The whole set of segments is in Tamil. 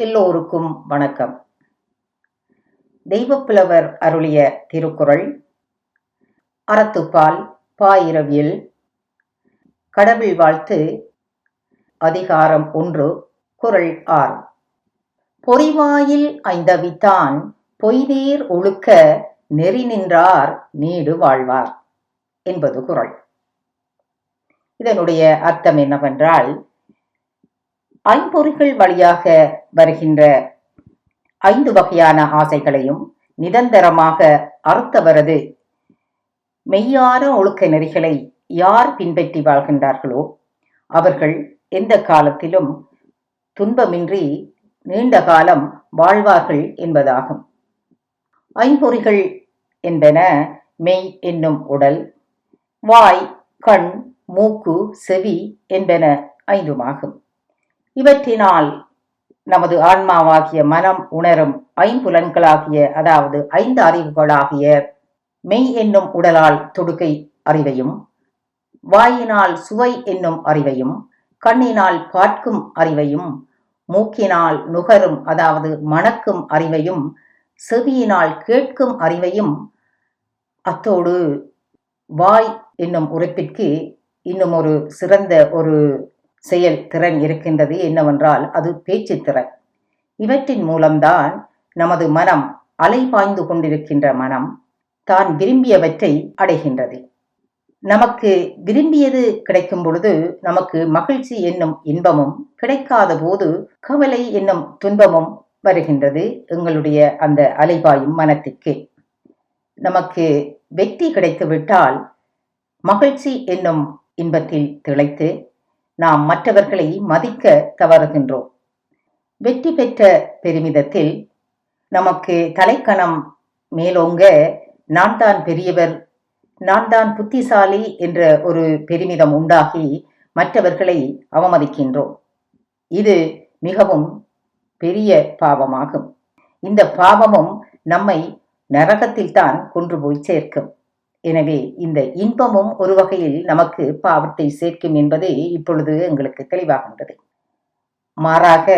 எல்லோருக்கும் வணக்கம். தெய்வப்புலவர் அருளிய திருக்குறள் அறத்துப்பால் பாயிரவியல் கடவுள் வாழ்த்து அதிகாரம் ஒன்று குறள் ஆறு. பொறிவாயில் ஐந்தவித்தான் பொய்நீர் ஒழுக்க நெறி நின்றார் நீடு வாழ்வார் என்பது குறள். இதனுடைய அர்த்தம் என்னவென்றால் ஐம்பொறிகள் வழியாக வருகின்ற ஐந்து வகையான ஆசைகளையும் நிரந்தரமாக அறுத்தவரது மெய்யான ஒழுக்க நெறிகளை யார் பின்பற்றி வாழ்கின்றார்களோ அவர்கள் எந்த காலத்திலும் துன்பமின்றி நீண்ட காலம் வாழ்வார்கள் என்பதாகும். ஐம்பொறிகள் என்பன மெய் என்னும் உடல் வாய் கண் மூக்கு செவி என்பன ஐந்துமாகும். இவற்றினால் நமது ஆன்மாவாகிய மனம் உணரும் ஐம்புலன்களாகிய அதாவது ஐந்து அறிவுகளாகிய மெய் என்னும் உடலால் தொடுக்கை அறிவையும் வாயினால் சுவை என்னும் அறிவையும் கண்ணினால் பார்க்கும் அறிவையும் மூக்கினால் நுகரும் அதாவது மணக்கும் அறிவையும் செவியினால் கேட்கும் அறிவையும் அத்தோடு வாய் என்னும் உறுப்பிற்கு இன்னும் ஒரு சிறந்த ஒரு செயல் திறன் இருக்கின்றது என்னவென்றால் அது பேச்சு திறன். இவற்றின் மூலம்தான் நமது மனம் அலைபாய்ந்து கொண்டிருக்கின்ற மனம் தான் விரும்பியவற்றை அடைகின்றது. நமக்கு விரும்பியது கிடைக்கும் பொழுது நமக்கு மகிழ்ச்சி என்னும் இன்பமும் கிடைக்காத போது கவலை என்னும் துன்பமும் வருகின்றது எங்களுடைய அந்த அலைபாயும் மனத்திற்கு. நமக்கு வெற்றி கிடைத்துவிட்டால் மகிழ்ச்சி என்னும் இன்பத்தில் திளைத்து நாம் மற்றவர்களை மதிக்க தவறுகின்றோம். வெற்றி பெற்ற பெருமிதத்தில் நமக்கு தலைக்கணம் மேலோங்க நான் தான் பெரியவர் நான் தான் புத்திசாலி என்ற ஒரு பெருமிதம் உண்டாகி மற்றவர்களை அவமதிக்கின்றோம். இது மிகவும் பெரிய பாவமாகும். இந்த பாவமும் நம்மை நரகத்தில்தான் கொன்று போய் சேர்க்கும். எனவே இந்த இன்பமும் ஒரு வகையில் நமக்கு பாவத்தை சேர்க்கும் என்பது இப்பொழுது எங்களுக்கு தெளிவாகின்றது மாறாக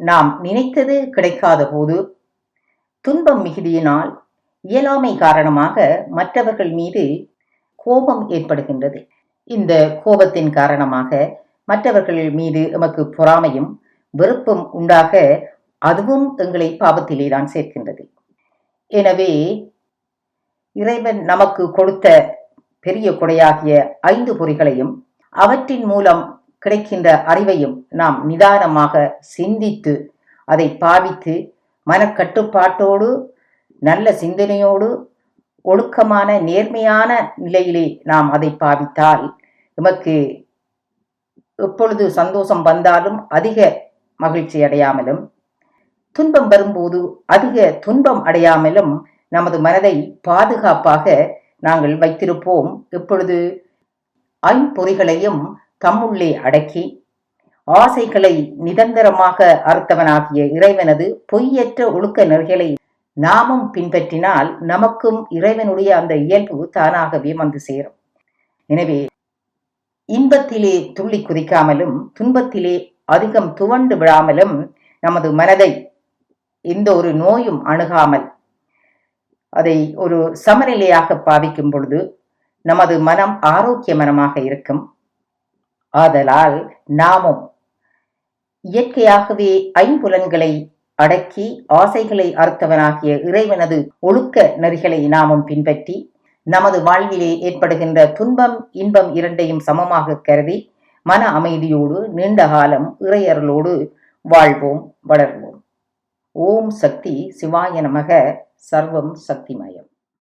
நாம் நினைத்தது கிடைக்காத போது துன்பம் மிகுதியினால் இயலாமை காரணமாக மற்றவர்கள் மீது கோபம் ஏற்படுகின்றது. இந்த கோபத்தின் காரணமாக மற்றவர்கள் மீது எமக்கு பொறாமையும் வெறுப்பும் உண்டாக அதுவும் எங்களை பாவத்திலே தான் சேர்க்கின்றது. எனவே இறைவன் நமக்கு கொடுத்த பெரிய கொடையாகிய ஐந்து பொறிகளையும் அவற்றின் மூலம் கிடைக்கின்ற அறிவையும் நாம் நிதானமாக சிந்தித்து அதை பாவித்து மனக்கட்டுப்பாட்டோடு நல்ல சிந்தனையோடு ஒழுக்கமான நேர்மையான நிலையிலே நாம் அதை பாவித்தால் நமக்கு எப்பொழுது சந்தோஷம் வந்தாலும் அதிக மகிழ்ச்சி அடையாமலும் துன்பம் வரும்போது அதிக துன்பம் அடையாமலும் நமது மனதை பாதுகாப்பாக நாங்கள் வைத்திருப்போம். இப்பொழுது ஐம்பொறிகளையும் தம்முள்ளே அடக்கி ஆசைகளை நிரந்தரமாக அறுத்தவனாகிய இறைவனது பொய்யற்ற ஒழுக்க நெறிகளை நாமும் பின்பற்றினால் நமக்கும் இறைவனுடைய அந்த இயல்பு தானாகவே வந்து சேரும். எனவே இன்பத்திலே துள்ளி குதிக்காமலும் துன்பத்திலே அதிகம் துவண்டு விடாமலும் நமது மனதை எந்த ஒரு நோயும் அணுகாமல் அதை ஒரு சமநிலையாக பாவிக்கும் பொழுது நமது மனம் ஆரோக்கிய மனமாக இருக்கும். ஆதலால் நாமும் இயற்கையாகவே ஐம்புலன்களை அடக்கி ஆசைகளை அறுத்தவனாகிய இறைவனது ஒழுக்க நெறிகளை நாமும் பின்பற்றி நமது வாழ்விலே ஏற்படுகின்ற துன்பம் இன்பம் இரண்டையும் சமமாக கருதி மன அமைதியோடு நீண்ட காலம் இறையர்களோடு வாழ்வோம் வளர்வோம். ஓம் சக்தி சிவாய நமக. சர்வம் சக்திமயம்.